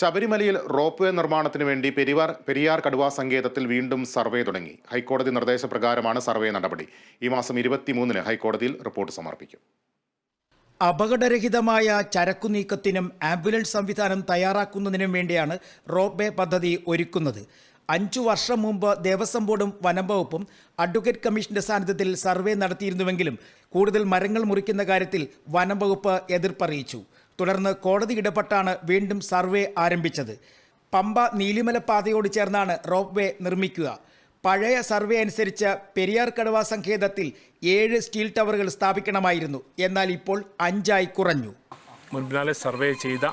ശബരിമലയിൽ rope way നിർമ്മാണത്തിന് വേണ്ടി പെരിയാർ പെരിയാർ കടുവാ സങ്കേതത്തിൽ വീണ്ടും സർവേ തുടങ്ങി. ഹൈക്കോടതി നിർദ്ദേശപ്രകാരമാണ് സർവേ നടപടി. ഈ മാസം ഇരുപത്തിമൂന്നിന് ഹൈക്കോടതിയിൽ റിപ്പോർട്ട് സമർപ്പിക്കും. അപകടരഹിതമായ ചരക്കു നീക്കത്തിനും ആംബുലൻസ് സംവിധാനം തയ്യാറാക്കുന്നതിനും വേണ്ടിയാണ് റോപ്പ് വേ പദ്ധതി ഒരുക്കുന്നത്. അഞ്ചു വർഷം മുമ്പ് ദേവസ്വം ബോർഡും വനം വകുപ്പും അഡ്വക്കേറ്റ് കമ്മീഷന്റെ സാന്നിധ്യത്തിൽ സർവേ നടത്തിയിരുന്നുവെങ്കിലും കൂടുതൽ മരങ്ങൾ മുറിക്കുന്ന കാര്യത്തിൽ വനം വകുപ്പ് എതിർപ്പറിയിച്ചു. തുടർന്ന് കോടതി ഇടപെട്ടാണ് വീണ്ടും സർവേ ആരംഭിച്ചത്. പമ്പ നീലിമല പാതയോട് ചേർന്നാണ് റോപ്പ് വേ നിർമ്മിക്കുക. പഴയ സർവേ അനുസരിച്ച് പെരിയാർ കടുവ സങ്കേതത്തിൽ ഏഴ് സ്റ്റീൽ ടവറുകൾ സ്ഥാപിക്കണമായിരുന്നു. എന്നാൽ ഇപ്പോൾ അഞ്ചായി കുറഞ്ഞു. മുൻപിനാലെ സർവേ ചെയ്ത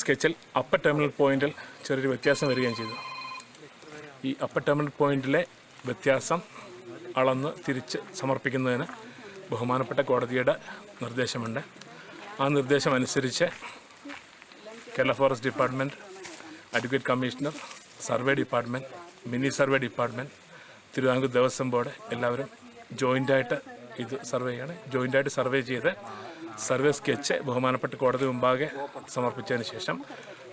സ്കെച്ചിൽ അപ്പർ ടെർമിനൽ പോയിന്റിൽ ചെറിയൊരു വ്യത്യാസം വരികയും ചെയ്തു. ഈ അപ്പർ ടെർമിനൽ പോയിന്റിലെ വ്യത്യാസം അളന്ന് തിരിച്ച് സമർപ്പിക്കുന്നതിന് ബഹുമാനപ്പെട്ട കോടതിയുടെ നിർദ്ദേശമുണ്ട്. ആ നിർദ്ദേശം അനുസരിച്ച് Kerala forest department advocate commissioner survey department mini survey department Thiruvithamkoor Devaswom board എല്ലാവരും ജോയിന്റായിട്ട് ഇത് സർവേ ചെയ്യാണ്. ജോയിന്റായിട്ട് സർവേ ചെയ്ത് സർവേ സ്കെച്ച് ബഹുമാനപ്പെട്ട കോടതി മുമ്പാകെ സമർപ്പിച്ചതിന് ശേഷം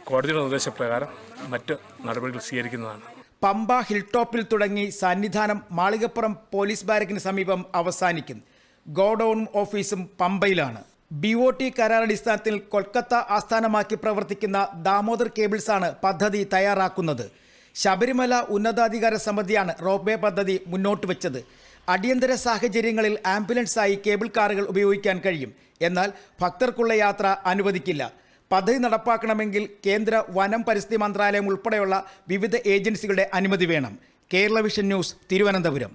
കോടതിയുടെ നിർദ്ദേശപ്രകാരം മറ്റ് നടപടികൾ സ്വീകരിക്കുന്നതാണ്. പമ്പ ഹിൽ ടോപ്പിൽ തുടങ്ങി സന്നിധാനം മാളികപ്പുറം പോലീസ് ബാരക്കിന് സമീപം അവസാനിക്കുന്നു ഗോഡൌൺ ഓഫീസും പമ്പയിലാണ്. ബി ഒ ടി കരാറടിസ്ഥാനത്തിൽ കൊൽക്കത്ത ആസ്ഥാനമാക്കി പ്രവർത്തിക്കുന്ന ദാമോദർ കേബിൾസാണ് പദ്ധതി തയ്യാറാക്കുന്നത്. ശബരിമല ഉന്നതാധികാര സമിതിയാണ് റോപ്വേ പദ്ധതി മുന്നോട്ട് വെച്ചത്. അടിയന്തര സാഹചര്യങ്ങളിൽ ആംബുലൻസായി കേബിൾ കാറുകൾ ഉപയോഗിക്കാൻ കഴിയും. എന്നാൽ ഭക്തർക്കുള്ള യാത്ര അനുവദിക്കില്ല. പദ്ധതി നടപ്പാക്കണമെങ്കിൽ കേന്ദ്ര വനം പരിസ്ഥിതി മന്ത്രാലയം ഉൾപ്പെടെയുള്ള വിവിധ ഏജൻസികളുടെ അനുമതി വേണം. Kerala Vision News Thiruvananthapuram.